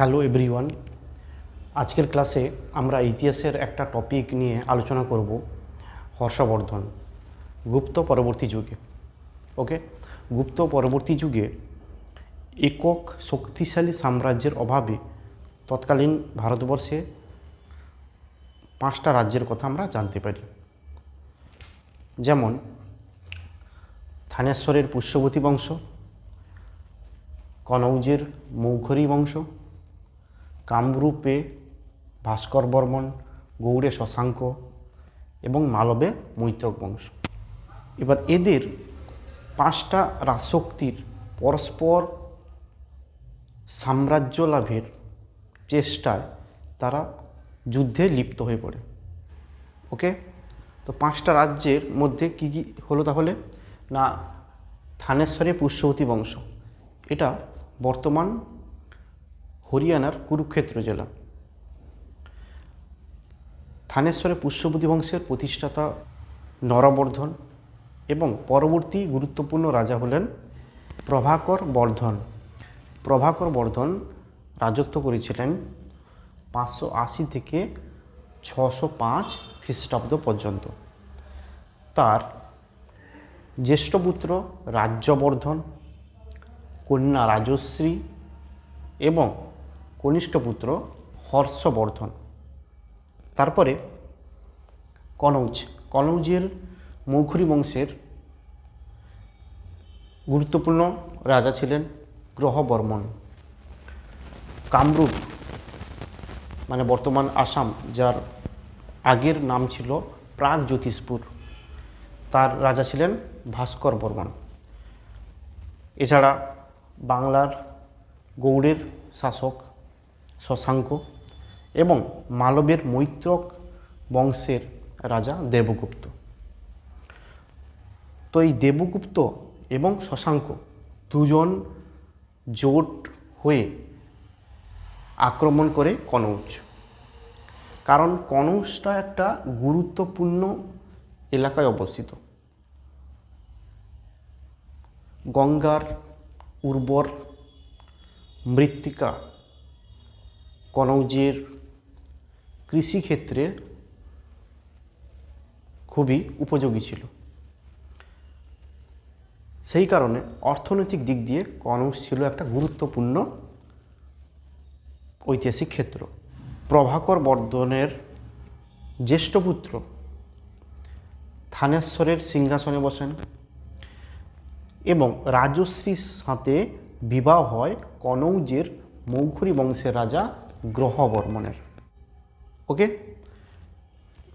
Hello everyone আজকের ক্লাসে আমরা ইতিহাসের একটা টপিক নিয়ে আলোচনা করব, হর্ষবর্ধন। গুপ্ত পরবর্তী যুগে। ওকে গুপ্ত পরবর্তী যুগে একক শক্তিশালী সাম্রাজ্যের অভাবে তৎকালীন ভারতবর্ষে পাঁচটা রাজ্যের কথা আমরা জানতে পারি। যেমন, থানেশ্বরের পুষ্যবতী বংশ, কনৌজের মৌখরী বংশ কামরূপে ভাস্কর বর্মন, গৌড়ে শশাঙ্ক এবং মালবে মৈত্রক বংশ। এবার এদের পাঁচটা রাজশক্তির পরস্পর সাম্রাজ্য লাভের চেষ্টায় তারা যুদ্ধে লিপ্ত হয়ে পড়ে। ওকে? তো পাঁচটা রাজ্যের মধ্যে কি কী হলো তাহলে? না, থানেশ্বরে পুষ্যবতী বংশ। এটা বর্তমান হরিয়ানার কুরুক্ষেত্র জেলা। থানেশ্বরে পুষ্যবতী বংশের প্রতিষ্ঠাতা নরবর্ধন এবং পরবর্তী গুরুত্বপূর্ণ রাজা হলেন প্রভাকর বর্ধন। প্রভাকর বর্ধন রাজত্ব করেছিলেন পাঁচশো আশি থেকে ছশো পাঁচ খ্রিস্টাব্দ পর্যন্ত। তার জ্যেষ্ঠ পুত্র রাজ্যবর্ধন, কন্যা রাজশ্রী এবং কনিষ্ঠ পুত্র হর্ষবর্ধন। তারপরে কনৌজ। কনৌজের মৌখুরি বংশের গুরুত্বপূর্ণ রাজা ছিলেন গ্রহবর্মন। কামরূপ মানে বর্তমান আসাম, যার আগের নাম ছিল প্রাগ জ্যোতিষপুর তার রাজা ছিলেন ভাস্কর বর্মন। এছাড়া বাংলার গৌড়ের শাসক শশাঙ্ক এবং মালবের মৈত্রক বংশের রাজা দেবগুপ্ত। তো এই দেবগুপ্ত এবং শশাঙ্ক দুজন জোট হয়ে আক্রমণ করে কনৌজ। কারণ কনৌজটা একটা গুরুত্বপূর্ণ এলাকায় অবস্থিত। গঙ্গার উর্বর মৃত্তিকা কনৌজের কৃষিক্ষেত্রে খুবই উপযোগী ছিল। সেই কারণে অর্থনৈতিক দিক দিয়ে কনৌজ ছিল একটা গুরুত্বপূর্ণ ঐতিহাসিক ক্ষেত্র। প্রভাকর বর্ধনের জ্যেষ্ঠ পুত্র থানেশ্বরের সিংহাসনে বসেন এবং রাজশ্রীর সাথে বিবাহ হয় কনৌজের মৌখুরি বংশের রাজা গ্রহবর্মনের ওকে?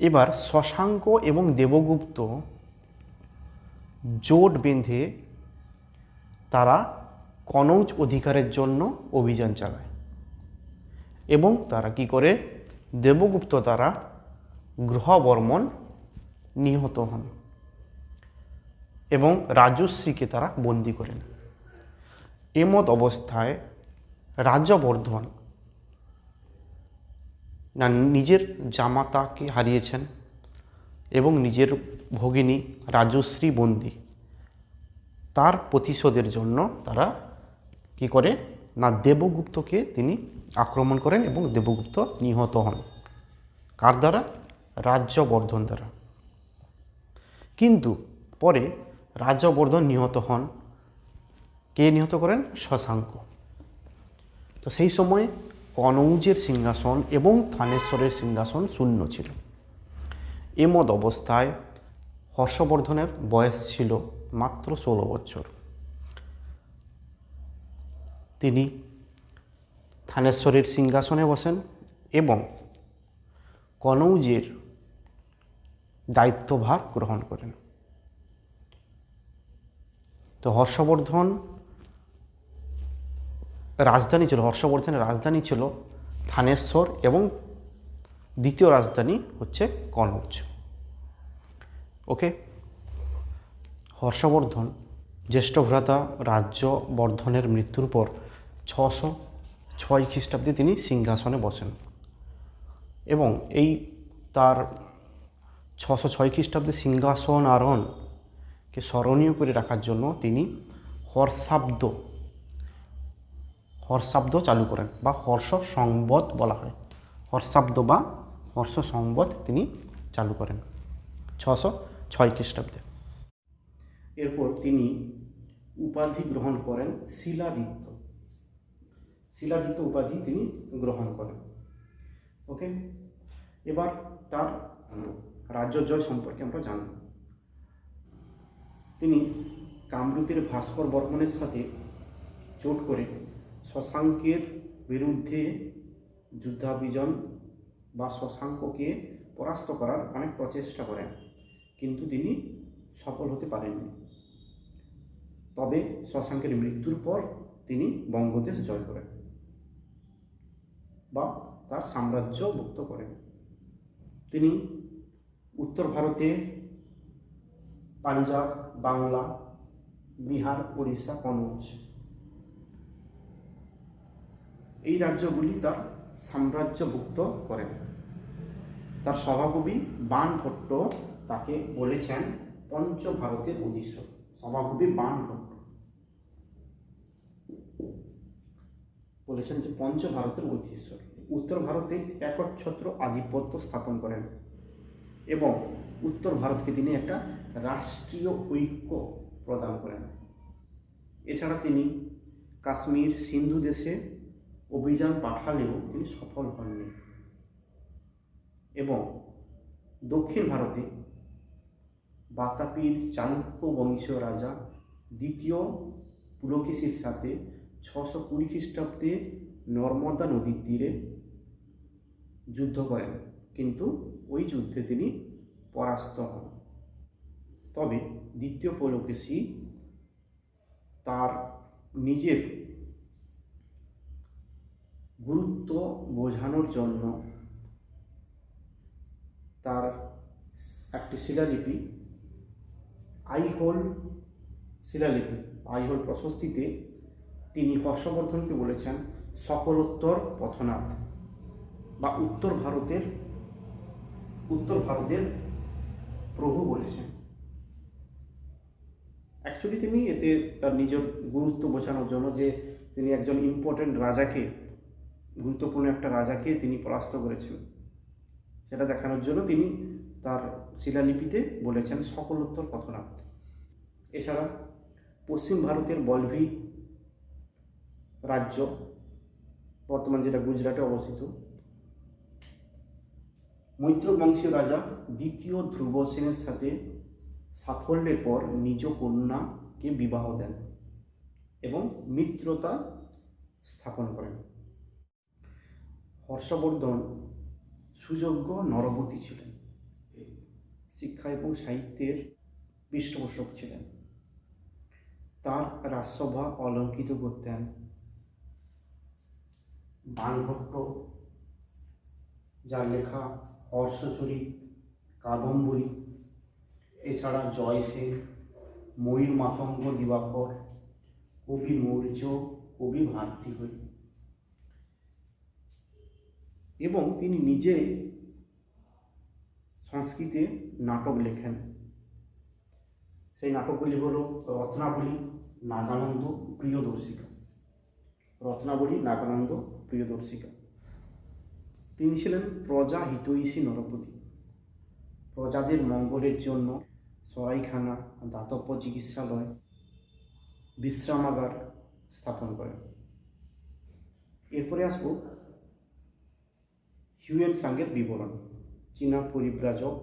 এবার শশাঙ্ক এবং দেবগুপ্ত জোট বেঁধে তারা কনৌজ অধিকারের জন্য অভিযান চালায় এবং তারা কি করে? দেবগুপ্ত দ্বারা গ্রহবর্মন নিহত হন এবং রাজশ্রীকে তারা বন্দি করেন। এমত অবস্থায় রাজ্যবর্ধন না, নিজের জামাতাকে হারিয়েছেন এবং নিজের ভগিনী রাজশ্রী বন্দি। তার প্রতিশোধের জন্য তারা কি করে? না, দেবগুপ্তকে তিনি আক্রমণ করেন এবং দেবগুপ্ত নিহত হন। কার দ্বারা? রাজ্যবর্ধন দ্বারা। কিন্তু পরে রাজ্যবর্ধন নিহত হন। কে নিহত করেন? শশাঙ্ক। তো সেই সময় কনৌজের সিংহাসন এবং থানেশ্বরের সিংহাসন শূন্য ছিল। এমদ অবস্থায় হর্ষবর্ধনের বয়স ছিল মাত্র ষোলো বছর। তিনি থানেশ্বরের সিংহাসনে বসেন এবং কনৌজের দায়িত্বভার গ্রহণ করেন। তো হর্ষবর্ধন রাজধানী ছিল, হর্ষবর্ধনের রাজধানী ছিল থানেশ্বর এবং দ্বিতীয় রাজধানী হচ্ছে কনৌজ। ওকে হর্ষবর্ধন, জ্যেষ্ঠ ভ্রাতা রাজ্য বর্ধনের মৃত্যুর পর ছশো ছয় খ্রিস্টাব্দে তিনি সিংহাসনে বসেন এবং এই তার ছশো ছয় খ্রিস্টাব্দে সিংহাসন আরণকে স্মরণীয় করে রাখার জন্য তিনি হর্ষাব্দ হর্ষাব্দ চালু করেন বা হর্ষ সংবত বলা হয়। হর্ষাব্দ বা হর্ষ সংবত তিনি চালু করেন ছশো ছয় খ্রিস্টাব্দে। এরপর তিনি উপাধি গ্রহণ করেন শিলাদিত্য। শিলাদিত্য উপাধি তিনি গ্রহণ করেন। ওকে? এবার তার রাজ্য জয় সম্পর্কে আমরা জানব। তিনি কামরূপের ভাস্কর বর্মনের সাথে চোট করে শশাঙ্কের বিরুদ্ধে যুদ্ধাভিযান বা শশাঙ্ককে পরাস্ত করার অনেক প্রচেষ্টা করেন, কিন্তু তিনি সফল হতে পারেননি। তবে শশাঙ্কের মৃত্যুর পর তিনি বঙ্গদেশ জয় করেন বা তার সাম্রাজ্য মুক্ত করেন। তিনি উত্তর ভারতে পাঞ্জাব, বাংলা, বিহার, ওড়িশা কনৌজ এই রাজ্যগুলি তার সাম্রাজ্যভুক্ত করেন। তার সভাকবি বান ভট্ট তাকে বলেছেন পঞ্চ ভারতের উদ্দেশ্য। সভাকবি বান ভট্ট বলেছেন যে পঞ্চ ভারতের ঐতিহ্য উত্তর ভারতে একচ্ছত্র আধিপত্য স্থাপন করেন এবং উত্তর ভারতকে তিনি একটা রাষ্ট্রীয় ঐক্য প্রদান করেন। এছাড়া তিনি কাশ্মীর, সিন্ধু দেশে অভিযান পাঠালেও তিনি সফল হননি। এবং দক্ষিণ ভারতে বাতাপির চালুক্য বংশীয় রাজা দ্বিতীয় পুলকেশীর সাথে ছশো কুড়ি খ্রিস্টাব্দে নর্মদা নদীর তীরে যুদ্ধ করেন। কিন্তু ওই যুদ্ধে তিনি পরাস্ত হন। তবে দ্বিতীয় পুলকেশী তার নিজের গুরুত্ব বোঝানোর জন্য তার একটি শিলালিপি, আইহোল শিলালিপি। আইহোল প্রশস্তিতে তিনি হর্ষবর্ধনকে বলেছেন, সকলোত্তর পথনাথ বা উত্তর ভারতের উত্তর ভারতের প্রভু বলেছেন। অ্যাকচুয়ালি তিনি এতে তার নিজের গুরুত্ব বোঝানোর জন্য যে তিনি একজন ইম্পর্টেন্ট রাজাকে গুরুত্বপূর্ণ একটা রাজাকে তিনি পরাস্ত করেছেন। সেটা দেখানোর জন্য তিনি তার শিলালিপিতে বলেছেন সকলোত্তর কথনাথ এছাড়া পশ্চিম ভারতের বলভি রাজ্য, বর্তমান যেটা গুজরাটে অবস্থিত মৈত্র বংশীয় রাজা দ্বিতীয় ধ্রুব সেনের সাথে সাফল্যের পর নিজ কন্যাকে বিবাহ দেন এবং মিত্রতা স্থাপন করেন। হর্ষবর্ধন সুযোগ্য নরবতী ছিলেন। শিক্ষা এবং সাহিত্যের পৃষ্ঠপোষক ছিলেন। তার রাজসভা অলঙ্কিত করতেন বানভট্ট, যার লেখা হর্ষচরিত কাদম্বরী, এছাড়া জয় সেন, ময়ূর মাতঙ্গ, দিবাকর, কবি মৌর্য, কবি ভারতীহরি এবং তিনি নিজে সংস্কৃতে নাটক লেখেন। সেই নাটকগুলি হল রত্নাবলী, নাগানন্দ, প্রিয়দর্শিকা। রত্নাবলী, নাগানন্দ, প্রিয়দর্শিকা। তিনি ছিলেন প্রজা হিতৈষী নরপতি। প্রজাদের মঙ্গলের জন্য সরাইখানা, দাতব্য চিকিৎসালয়, বিশ্রামাগার স্থাপন করেন। এরপরে আসব হিউয়েন সাংয়ের বিবরণ চীনা পরিব্রাজক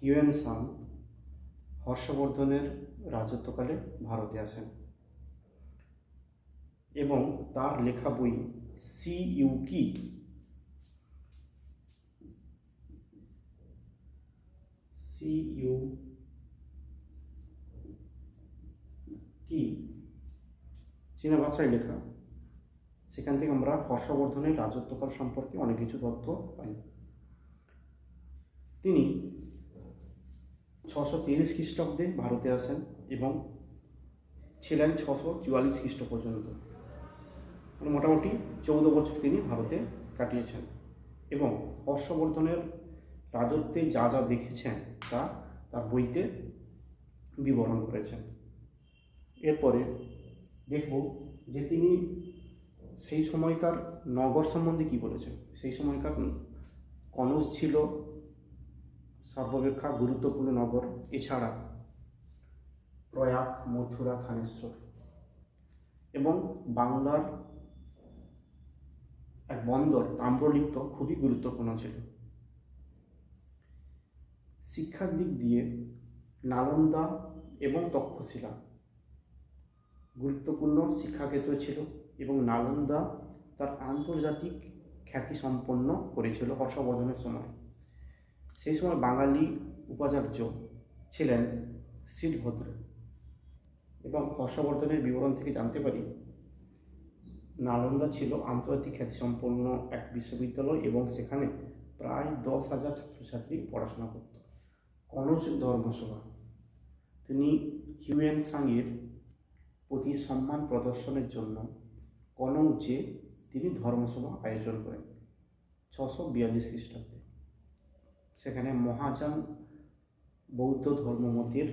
হিউয়েন সাং হর্ষবর্ধনের রাজত্বকালে ভারতে আসেন এবং তার লেখা বই সি ইউ কি সি ইউ কি চীনা ভাষায় লেখা সেখান থেকে আমরা হর্ষবর্ধনের রাজত্বকাল সম্পর্কে অনেক কিছু তথ্য পাই। তিনি ছশো তিরিশ খ্রিস্টাব্দে ভারতে আসেন এবং ছিলেন ছশো চুয়াল্লিশ খ্রিস্ট পর্যন্ত। মানে মোটামুটি চৌদ্দ বছর তিনি ভারতে কাটিয়েছেন এবং হর্ষবর্ধনের রাজত্বে যা যা দেখেছেন তা তার বইতে বিবরণ করেছেন। এরপরে দেখব যে তিনি সেই সময়কার নগর সম্বন্ধে কি বলেছে সেই সময়কার কনৌজ ছিল সর্বাপেক্ষা গুরুত্বপূর্ণ নগর। এছাড়া প্রয়াগ, মথুরা, থানেশ্বর এবং বাংলার এক বন্দর তাম্রলিপ্ত খুবই গুরুত্বপূর্ণ ছিল। শিক্ষার দিক দিয়ে নালন্দা এবং তক্ষশিলা গুরুত্বপূর্ণ শিক্ষাক্ষেত্র ছিল। এবং নালন্দা তার আন্তর্জাতিক খ্যাতি সম্পন্ন করেছিল হর্ষবর্ধনের সময়। সেই সময় বাঙালি উপাচার্য ছিলেন শিলভদ্র এবং হর্ষবর্ধনের বিবরণ থেকে জানতে পারি, নালন্দা ছিল আন্তর্জাতিক খ্যাতিসম্পন্ন এক বিশ্ববিদ্যালয় এবং সেখানে প্রায় দশ হাজার ছাত্রছাত্রী পড়াশোনা করত। কনজ ধর্মসভা। তিনি হিউয়েন সাংয়ের প্রতি সম্মান প্রদর্শনের জন্য কনৌজে তিনি ধর্মসভা আয়োজন করেন, ছশো বিয়াল্লিশ খ্রিস্টাব্দে। সেখানে মহাযান বৌদ্ধ ধর্মমতের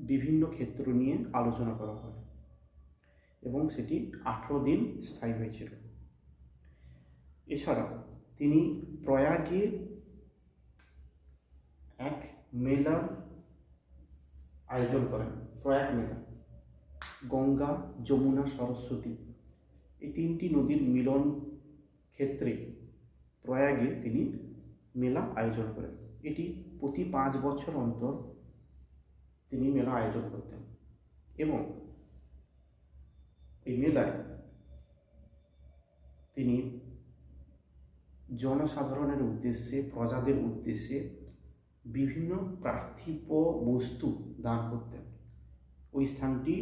বিভিন্ন ক্ষেত্র নিয়ে আলোচনা করা হয় এবং সেটি আঠেরো দিন স্থায়ী হয়েছিল। এছাড়া তিনি প্রয়াগে এক মেলা আয়োজন করেন, প্রয়াগ মেলা। গঙ্গা, যমুনা, সরস্বতী এই তিনটি নদীর মিলন ক্ষেত্রে প্রয়াগে তিনি মেলা আয়োজন করেন। এটি প্রতি পাঁচ বছর অন্তর তিনি মেলা আয়োজন করতেন এবং এই মেলায় তিনি জনসাধারণের উদ্দেশ্যে, প্রজাদের উদ্দেশ্যে বিভিন্ন পার্থিব বস্তু দান করতেন। ওই স্থানটি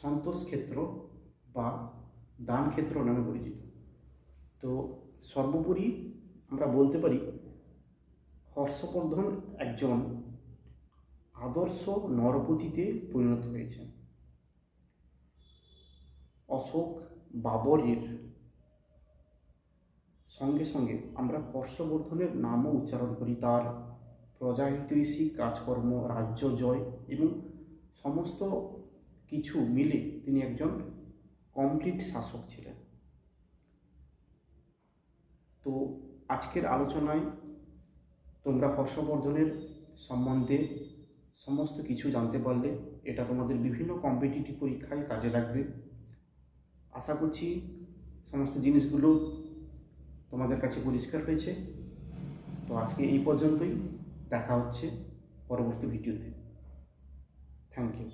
সন্তোষ ক্ষেত্র বা দান ক্ষেত্র নামে পরিচিত। তো সর্বোপরি আমরা বলতে পারি, হর্ষবর্ধন একজন আদর্শ নরপতিতে পরিণত হয়েছেন। অশোক বাবরের সঙ্গে সঙ্গে আমরা হর্ষবর্ধনের নামও উচ্চারণ করি, তার প্রজাহিতৈষী কাজকর্ম, রাজ্য জয় এবং সমস্ত কিছু মিলে তিনি একজন কমপ্লিট শাসক ছিলেন। তো আজকের আলোচনায় তোমরা হর্ষবর্ধনের সম্বন্ধে সমস্ত কিছু জানতে পারলে, এটা তোমাদের বিভিন্ন কম্পিটিটিভ পরীক্ষায় কাজে লাগবে। আশা করছি সমস্ত জিনিসগুলো তোমাদের কাছে পরিষ্কার হয়েছে। তো আজকে এই পর্যন্তই, দেখা হচ্ছে পরবর্তী ভিডিওতে। Thank you